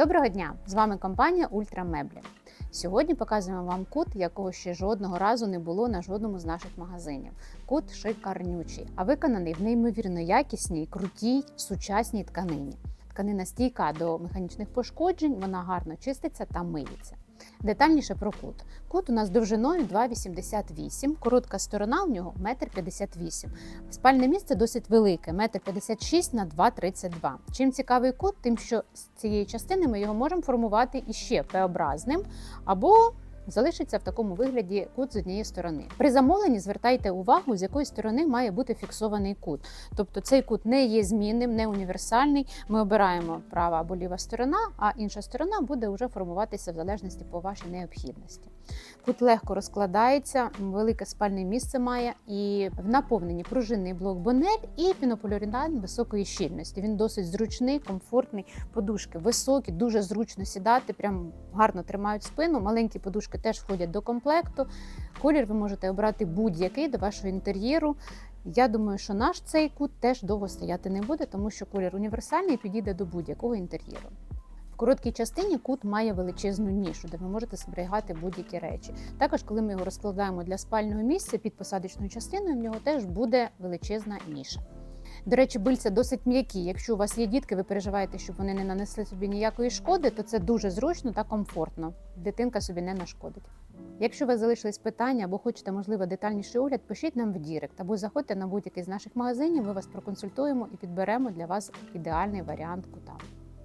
Доброго дня! З вами компанія Ультрамеблі. Сьогодні показуємо вам кут, якого ще жодного разу не було на жодному з наших магазинів. Кут шикарнючий, а виконаний в неймовірно якісній, крутій, сучасній тканині. Тканина стійка до механічних пошкоджень, вона гарно чиститься та миється. Детальніше про кут. Кут у нас довжиною 2,88, коротка сторона у нього 1,58 м. Спальне місце досить велике, 1,56 на 2,32 Чим цікавий кут, тим, що з цієї частини ми його можемо формувати іще П-образним або залишиться в такому вигляді кут з однієї сторони. При замовленні звертайте увагу, з якої сторони має бути фіксований кут. Тобто цей кут не є змінним, не універсальний. Ми обираємо права або ліва сторона, а інша сторона буде вже формуватися в залежності по вашій необхідності. Кут легко розкладається, велике спальне місце має і в наповненні пружинний блок бонель і пінополіуретан високої щільності. Він досить зручний, комфортний. Подушки високі, дуже зручно сідати, прям гарно тримають спину. Маленькі подушки теж входять до комплекту. Колір ви можете обрати будь-який до вашого інтер'єру. Я думаю, що наш цей кут теж довго стояти не буде, тому що колір універсальний і підійде до будь-якого інтер'єру. Короткій частині кут має величезну нішу, де ви можете зберігати будь-які речі. Також, коли ми його розкладаємо для спального місця під посадочною частиною, в нього теж буде величезна ніша. До речі, бильця досить м'які. Якщо у вас є дітки, ви переживаєте, щоб вони не нанесли собі ніякої шкоди, то це дуже зручно та комфортно. Дитинка собі не нашкодить. Якщо у вас залишились питання або хочете, можливо, детальніший огляд, пишіть нам в Дірект або заходьте на будь-який з наших магазинів. Ми вас проконсультуємо і підберемо для вас ідеальний варіант кута.